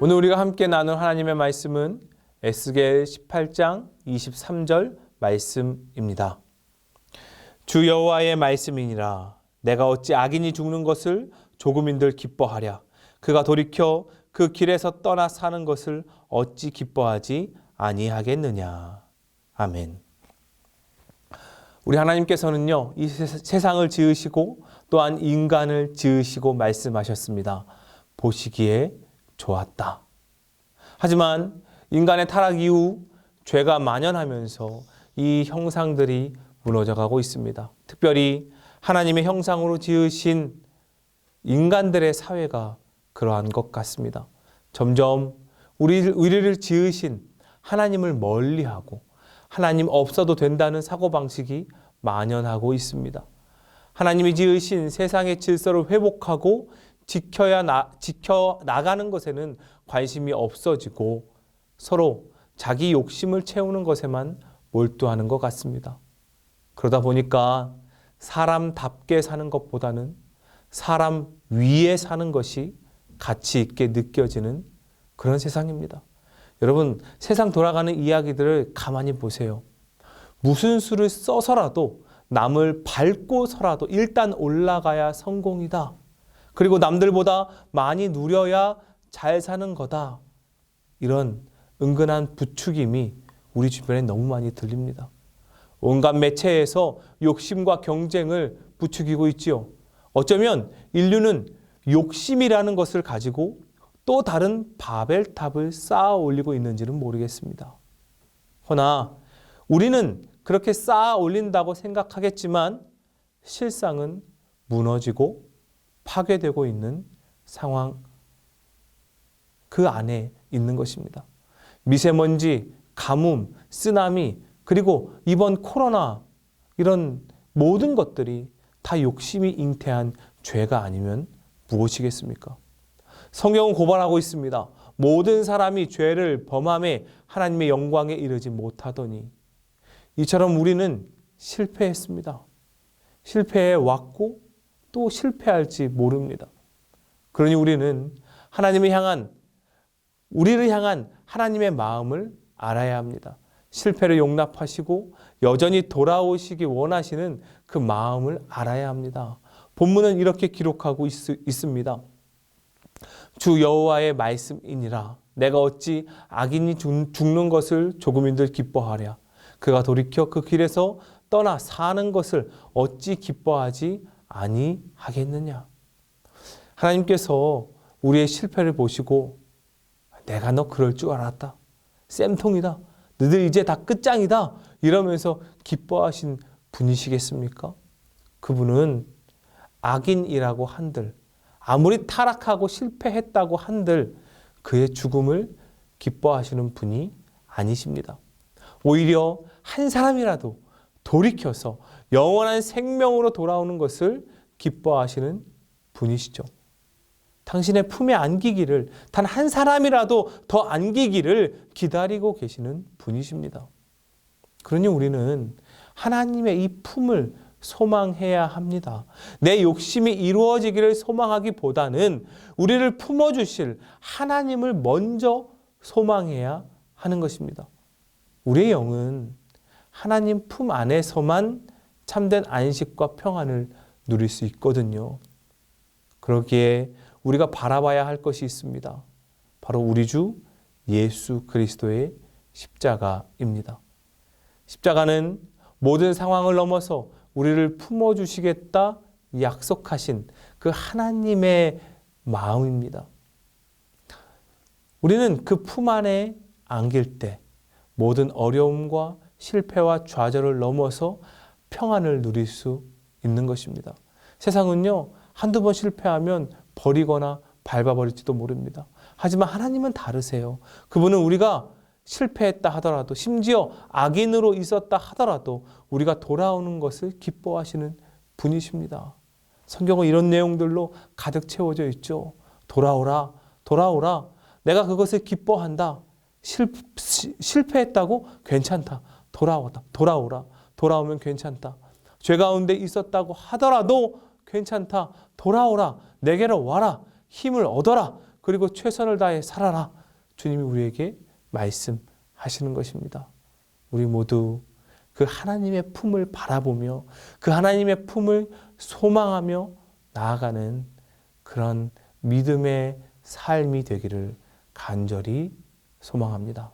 오늘 우리가 함께 나눌 하나님의 말씀은 에스겔 18장 23절 말씀입니다. 주 여호와의 말씀이니라. 내가 어찌 악인이 죽는 것을 조금인들 기뻐하랴? 그가 돌이켜 그 길에서 떠나 사는 것을 어찌 기뻐하지 아니하겠느냐 아멘. 우리 하나님께서는요 이 세- 세상을 지으시고 또한 인간을 지으시고 말씀하셨습니다. 보시기에 좋았다. 하지만 인간의 타락 이후 죄가 만연하면서 이 형상들이 무너져가고 있습니다. 특별히 하나님의 형상으로 지으신 인간들의 사회가 그러한 것 같습니다. 점점 우리, 우리를 지으신 하나님을 멀리하고 하나님 없어도 된다는 사고방식이 만연하고 있습니다. 하나님이 지으신 세상의 질서를 회복하고 지켜야 나, 지켜 나가는 것에는 관심이 없어지고 서로 자기 욕심을 채우는 것에만 몰두하는 것 같습니다. 그러다 보니까 사람답게 사는 것보다는 사람 위에 사는 것이 가치 있게 느껴지는 그런 세상입니다. 여러분, 세상 돌아가는 이야기들을 가만히 보세요. 무슨 수를 써서라도 남을 밟고서라도 일단 올라가야 성공이다. 그리고 남들보다 많이 누려야 잘 사는 거다. 이런 은근한 부추김이 우리 주변에 너무 많이 들립니다. 온갖 매체에서 욕심과 경쟁을 부추기고 있지요. 어쩌면 인류는 욕심이라는 것을 가지고 또 다른 바벨탑을 쌓아 올리고 있는지는 모르겠습니다. 허나 우리는 그렇게 쌓아 올린다고 생각하겠지만 실상은 무너지고 파괴되고 있는 상황 그 안에 있는 것입니다. 미세먼지, 가뭄, 쓰나미, 그리고 이번 코로나 이런 모든 것들이 다 욕심이 잉태한 죄가 아니면 무엇이겠습니까? 성경은 고발하고 있습니다. 모든 사람이 죄를 범함에 하나님의 영광에 이르지 못하더니 이처럼 우리는 실패했습니다. 실패해 왔고 또 실패할지 모릅니다. 그러니 우리는 하나님을 향한 우리를 향한 하나님의 마음을 알아야 합니다. 실패를 용납하시고 여전히 돌아오시기 원하시는 그 마음을 알아야 합니다. 본문은 이렇게 기록하고 있, 있습니다. 주 여호와의 말씀이니라. 내가 어찌 악인이 죽- 죽는 것을 조금인들 기뻐하랴? 그가 돌이켜 그 길에서 떠나 사는 것을 어찌 기뻐하지 아니하겠느냐? 하나님께서 우리의 실패를 보시고 내가 너 그럴 줄 알았다. 쌤통이다. 너들 이제 다 끝장이다. 이러면서 기뻐하신 분이시겠습니까? 그분은 악인이라고 한들 아무리 타락하고 실패했다고 한들 그의 죽음을 기뻐하시는 분이 아니십니다. 오히려 한 사람이라도 돌이켜서 영원한 생명으로 돌아오는 것을 기뻐하시는 분이시죠. 당신의 품에 안기기를 단 한 사람이라도 더 안기기를 기다리고 계시는 분이십니다. 그러니 우리는 하나님의 이 품을 소망해야 합니다. 내 욕심이 이루어지기를 소망하기보다는 우리를 품어주실 하나님을 먼저 소망해야 하는 것입니다. 우리의 영은 하나님 품 안에서만 참된 안식과 평안을 누릴 수 있거든요. 그러기에 우리가 바라봐야 할 것이 있습니다. 바로 우리 주 예수 그리스도의 십자가입니다. 십자가는 모든 상황을 넘어서 우리를 품어주시겠다 약속하신 그 하나님의 마음입니다. 우리는 그 품 안에 안길 때 모든 어려움과 실패와 좌절을 넘어서 평안을 누릴 수 있는 것입니다. 세상은요, 한두 번 실패하면 버리거나 밟아버릴지도 모릅니다. 하지만 하나님은 다르세요. 그분은 우리가 실패했다 하더라도 심지어 악인으로 있었다 하더라도 우리가 돌아오는 것을 기뻐하시는 분이십니다. 성경은 이런 내용들로 가득 채워져 있죠. 돌아오라, 돌아오라. 내가 그것을 기뻐한다. 실, 시- 실패했다고? 괜찮다. 돌아오다. 돌아오라. 돌아오면 괜찮다. 죄 가운데 있었다고 하더라도 괜찮다. 돌아오라. 내게로 와라. 힘을 얻어라. 그리고 최선을 다해 살아라. 주님이 우리에게 말씀하시는 것입니다. 우리 모두 그 하나님의 품을 바라보며 그 하나님의 품을 소망하며 나아가는 그런 믿음의 삶이 되기를 간절히 소망합니다.